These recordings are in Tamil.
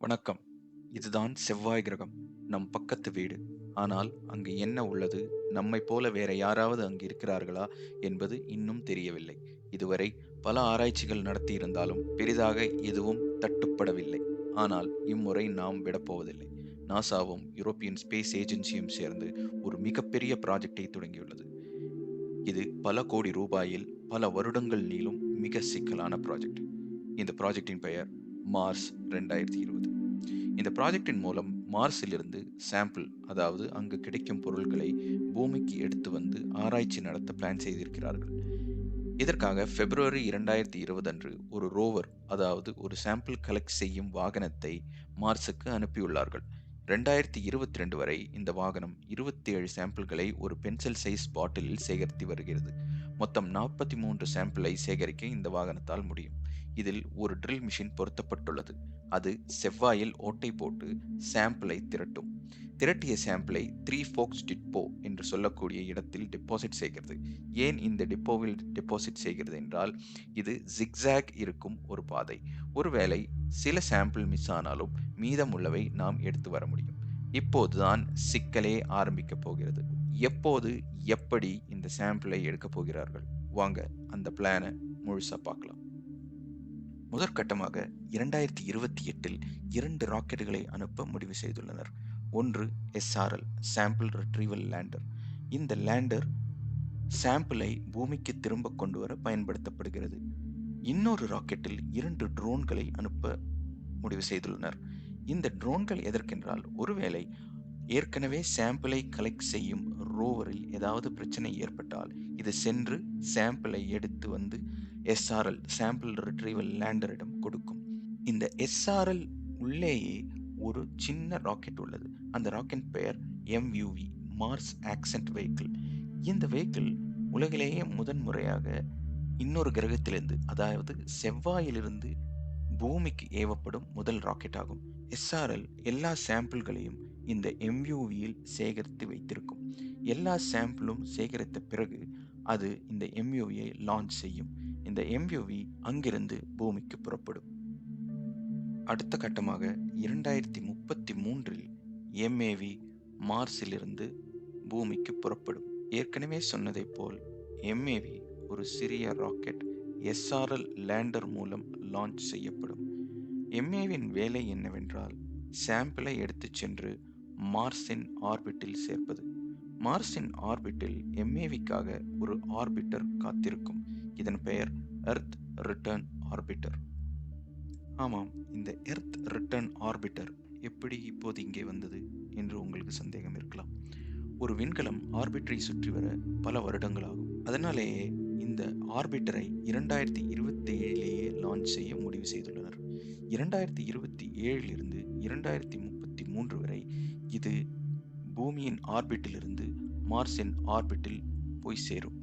வணக்கம். இதுதான் செவ்வாய் கிரகம் நம் பக்கத்து வீடு. ஆனால் அங்கு என்ன உள்ளது? நம்மை போல வேற யாராவது அங்கு இருக்கிறார்களா என்பது இன்னும் தெரியவில்லை. இதுவரை பல ஆராய்ச்சிகள் நடத்தியிருந்தாலும் பெரிதாக எதுவும் தட்டுப்படவில்லை. ஆனால் இம்முறை நாம் விடப்போவதில்லை. நாசாவும் யூரோப்பியன் ஸ்பேஸ் ஏஜென்சியும் சேர்ந்து ஒரு மிகப்பெரிய ப்ராஜெக்டை தொடங்கியுள்ளது. இது பல கோடி ரூபாயில் பல வருடங்கள் நீளும் மிக சிக்கலான ப்ராஜெக்ட். இந்த ப்ராஜெக்டின் பெயர் மார்ஸ் ரெண்டாயிரத்தி இருபது. இந்த ப்ராஜெக்டின் மூலம் மார்ஸிலிருந்து சாம்பிள் அதாவது அங்கு கிடைக்கும் பொருட்களை பூமிக்கு எடுத்து வந்து ஆராய்ச்சி நடத்த பிளான் செய்திருக்கிறார்கள். இதற்காக பிப்ரவரி இரண்டாயிரத்தி இருபது அன்று ஒரு ரோவர் அதாவது ஒரு சாம்பிள் கலெக்ட் செய்யும் வாகனத்தை மார்ஸுக்கு அனுப்பியுள்ளார்கள். ரெண்டாயிரத்தி இருபத்தி ரெண்டு வரை இந்த வாகனம் இருபத்தி ஏழு சாம்பிள்களை ஒரு பென்சில் சைஸ் பாட்டிலில் சேகரித்து வருகிறது. மொத்தம் நாற்பத்தி மூன்று சாம்பிளை சேகரிக்க இந்த வாகனத்தால் முடியும். இதில் ஒரு ட்ரில் மிஷின் பொருத்தப்பட்டுள்ளது. அது செவ்வாயில் ஓட்டை போட்டு சாம்பிளை திரட்டும். திரட்டிய சாம்பிளை த்ரீ ஃபோக்ஸ் டிப்போ என்று சொல்லக்கூடிய இடத்தில் டெபாசிட் செய்கிறது. ஏன் இந்த டிப்போவில் டெபாசிட் செய்கிறது என்றால் இது ஜிக்ஸாக் இருக்கும் ஒரு பாதை. ஒருவேளை சில சாம்பிள் மிஸ் ஆனாலும் மீதமுள்ளவை நாம் எடுத்து வர முடியும். இப்போதுதான் சிக்கலே ஆரம்பிக்க போகிறது. எப்போது எப்படி இந்த சாம்பிளை எடுக்க போகிறார்கள்? வாங்க அந்த பிளானை முழுசா பார்க்கலாம். முதற்கட்டமாக இரண்டாயிரத்தி இருபத்தி எட்டில் இரண்டு ராக்கெட்டுகளை அனுப்ப முடிவு செய்துள்ளனர். ஒன்று எஸ்ஆர்எல் சாம்பிள் ரிட்ரீவல் லேண்டர் இந்த லேண்டர் சாம்பிளை பூமிக்கு திரும்ப கொண்டு வர பயன்படுத்தப்படுகிறது. இன்னொரு ராக்கெட்டில் இரண்டு ட்ரோன்களை அனுப்ப முடிவு செய்துள்ளனர். இந்த ட்ரோன்கள் எதற்கென்றால் ஒருவேளை ஏற்கனவே சாம்பிளை கலெக்ட் செய்யும் ரோவரில் ஏதாவது பிரச்சனை ஏற்பட்டால் இது சென்று சாம்பிளை எடுத்து வந்து எஸ்ஆர்எல் சாம்பிள் ரிட்ரீவல் லேண்டரிடம் கொடுக்கும். இந்த எஸ்ஆர்எல் உள்ளேயே ஒரு சின்ன ராக்கெட் உள்ளது. அந்த ராக்கெட் பெயர் எம்யூவி மார்ஸ் ஆக்சன்ட் வெஹிக்கிள் இந்த வெஹிக்கிள் உலகிலேயே முதன் முறையாக இன்னொரு கிரகத்திலிருந்து அதாவது செவ்வாயிலிருந்து பூமிக்கு ஏவப்படும் முதல் ராக்கெட் ஆகும். எஸ்ஆர்எல் எல்லா சாம்பிள்களையும் இந்த எம்யூவியில் சேகரித்து வைத்திருக்கும். எல்லா சாம்பிளும் சேகரித்த பிறகு அது இந்த எம்யூவியை லான்ச் செய்யும். இந்த எம்யூவி அங்கிருந்து பூமிக்கு புறப்படும். அடுத்த கட்டமாக இரண்டாயிரத்தி முப்பத்தி மூன்றில் எம்ஏவி மார்ஸிலிருந்து பூமிக்கு புறப்படும். ஏற்கனவே சொன்னதை போல் எம்ஏவி ஒரு சிறிய ராக்கெட் எஸ்ஆர்எல் லேண்டர் மூலம் லான்ச் செய்யப்படும். எம்ஏவின் வேலை என்னவென்றால் சாம்பிளை எடுத்துச் சென்று மார்ஸின் ஆர்பிட்டில் சேர்ப்பது. மார்ஸின் ஆர்பிட்டில் எம்ஏவிக்காக ஒரு ஆர்பிட்டர் காத்திருக்கும். இதன் பெயர் எர்த் ரிட்டர்ன் ஆர்பிட்டர் ஆமாம் இந்த எர்த் ரிட்டர்ன் ஆர்பிட்டர் எப்படி இப்போது இங்கே வந்தது என்று உங்களுக்கு சந்தேகம் இருக்கலாம். ஒரு விண்கலம் ஆர்பிட்டரை சுற்றி வர பல வருடங்கள் ஆகும். அதனாலேயே இந்த ஆர்பிட்டரை இரண்டாயிரத்தி இருபத்தி ஏழிலேயே லான்ச் செய்ய முடிவு செய்துள்ளனர். இரண்டாயிரத்தி இருபத்தி ஏழிலிருந்து இரண்டாயிரத்தி முப்பத்தி மூன்று வரை இது பூமியின் ஆர்பிட்டிலிருந்து மார்ஸின் ஆர்பிட்டில் போய் சேரும்.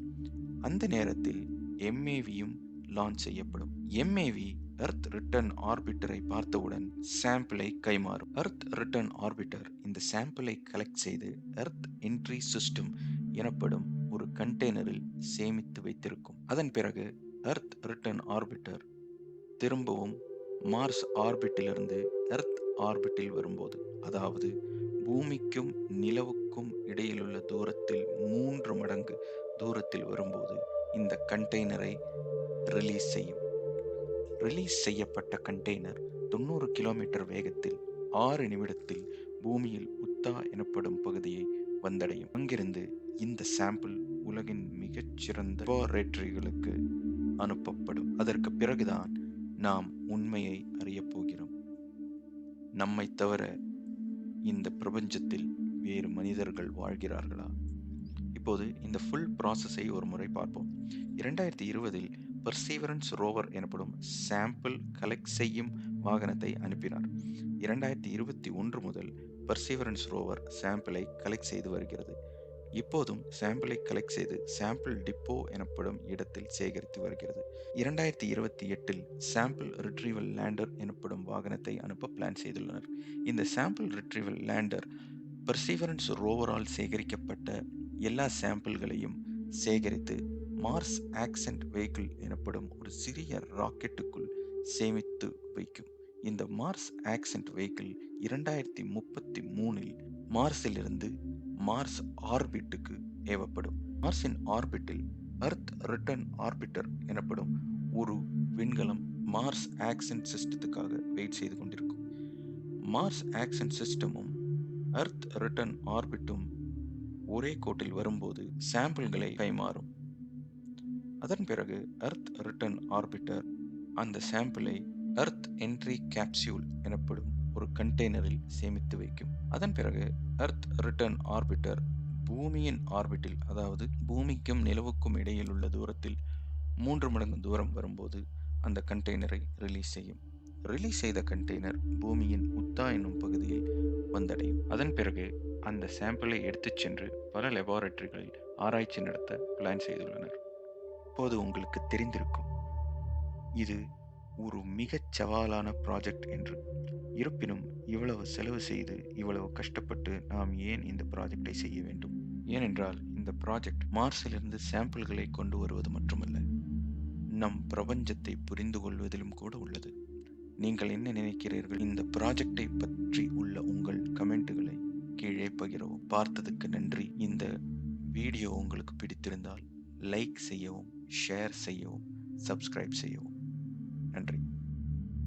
அந்த நேரத்தில் எம்ஏவியும் லான்ச் செய்யப்படும். எம்ஏவி எர்த் ரிட்டர்ன் ஆர்பிட்டரை பார்த்தவுடன் சாம்பிளை கைமாறும். எர்த் ரிட்டர்ன் ஆர்பிட்டர் இந்த சாம்பிளை கலெக்ட் செய்து எர்த் என்ட்ரி சிஸ்டம் எனப்படும் ஒரு கண்டெய்னரில் சேமித்து வைத்திருக்கும். அதன் பிறகு எர்த் ரிட்டர்ன் ஆர்பிட்டர் திரும்பவும் மார்ஸ் ஆர்பிட்டிலிருந்து எர்த் ஆர்பிட்டில் வரும்போது அதாவது பூமிக்கும் நிலவுக்கும் இடையிலுள்ள தூரத்தில் மூன்று மடங்கு தூரத்தில் வரும்போது இந்த கண்டெய்னரை ரிலீஸ் செய்யும். ரிலீஸ் செய்யப்பட்ட கண்டெய்னர் தொண்ணூறு கிலோமீட்டர் வேகத்தில் ஆறு நிமிடத்தில் பூமியில் உத்தா எனப்படும் பகுதியை வந்தடையும். அங்கிருந்து இந்த சாம்பிள் உலகின் மிகச்சிறந்த லேபரேட்டரிகளுக்கு அனுப்பப்படும். அதற்கு பிறகுதான் நாம் உண்மையை அறியப் போகிறோம். நம்மை தவிர இந்த பிரபஞ்சத்தில் வேறு மனிதர்கள் வாழ்கிறார்களா? இப்போது இந்த ஃபுல் ப்ராசஸை ஒரு முறை பார்ப்போம். இரண்டாயிரத்தி இருபதில் பர்சீவரன்ஸ் ரோவர் எனப்படும் சாம்பிள் கலெக்ட் செய்யும் வாகனத்தை அனுப்பினார். இரண்டாயிரத்தி இருபத்தி ஒன்று முதல் பர்சீவரன்ஸ் ரோவர் சாம்பிளை கலெக்ட் செய்து வருகிறது. இப்போதும் சாம்பிளை கலெக்ட் செய்து சாம்பிள் டிப்போ எனப்படும் இடத்தில் சேகரித்து வருகிறது. இரண்டாயிரத்தி இருபத்தி எட்டில் சாம்பிள் ரிட்ரீவல் லேண்டர் எனப்படும் வாகனத்தை அனுப்ப பிளான் செய்துள்ளனர். இந்த சாம்பிள் ரிட்ரீவல் லேண்டர் பர்சீவரன்ஸ் ரோவரால் சேகரிக்கப்பட்ட எல்லா சாம்பிள்களையும் சேகரித்து மார்ஸ் ஆக்சன்ட் வெஹிக்கிள் எனப்படும் ஒரு சிறிய ராக்கெட்டுக்குள் சேமித்து வைக்கும். இந்த மார்ஸ் ஆக்சென்ட் வெஹிக்கிள் இரண்டாயிரத்தி முப்பத்தி மூணில் மார்ஸிலிருந்து மார்ஸ் ஆர்பிட்டுக்கு ஏவப்படும். மார்ஸின் ஆர்பிட்டில் அர்த் ரிட்டர்ன் ஆர்பிட்டர் எனப்படும் ஒரு விண்கலம் மார்ஸ் ஆக்சென்ட் சிஸ்டத்துக்காக வெயிட் செய்து கொண்டிருக்கும். மார்ஸ் ஆக்சென்ட் சிஸ்டமும் அர்த் ரிட்டர்ன் ஆர்பிட்டும் ஒரே கோட்டில் வரும்போது சாம்பிள்களை கைமாறும். அதன் பிறகு அர்த் ரிட்டர்ன் ஆர்பிட்டர் அந்த சாம்பிளை அர்த் என்ட்ரி கேப்சியூல் எனப்படும் ஒரு கண்டெய்னரில் சேமித்து வைக்கும். அதன் பிறகு அர்த் ரிட்டர்ன் ஆர்பிட்டர் பூமியின் ஆர்பிட்டில் அதாவது பூமிக்கும் நிலவுக்கும் இடையில் உள்ள தூரத்தில் மூன்று மடங்கு தூரம் வரும்போது அந்த கண்டெய்னரை ரிலீஸ் செய்யும். ரிலீஸ் செய்த கண்டெய்னர் பூமியின் உத்தா என்னும் பகுதியில் வந்தடையும். அதன் பிறகு அந்த சாம்பிளை எடுத்துச் சென்று பல லெபார்டரிகளில் ஆராய்ச்சி நடத்த பிளான் செய்துள்ளனர். இப்போது உங்களுக்கு தெரிந்திருக்கும் இது ஒரு மிகச் சவாலான ப்ராஜெக்ட் என்று. இருப்பினும் இவ்வளவு செலவு செய்து இவ்வளவு கஷ்டப்பட்டு நாம் ஏன் இந்த ப்ராஜெக்டை செய்ய வேண்டும்? ஏனென்றால் இந்த ப்ராஜெக்ட் மார்ஸிலிருந்து சாம்பிள்களை கொண்டு வருவது மட்டுமல்ல நம் பிரபஞ்சத்தை புரிந்து கொள்வதிலும் கூட உள்ளது. நீங்கள் என்ன நினைக்கிறீர்கள்? இந்த ப்ராஜெக்டை பற்றி உள்ள உங்கள் கமெண்ட்டுகளை கீழே பகிரவும். பார்த்ததுக்கு நன்றி. இந்த வீடியோ உங்களுக்கு பிடித்திருந்தால் லைக் செய்யவும் ஷேர் செய்யவும் சப்ஸ்கிரைப் செய்யவும். நன்றி.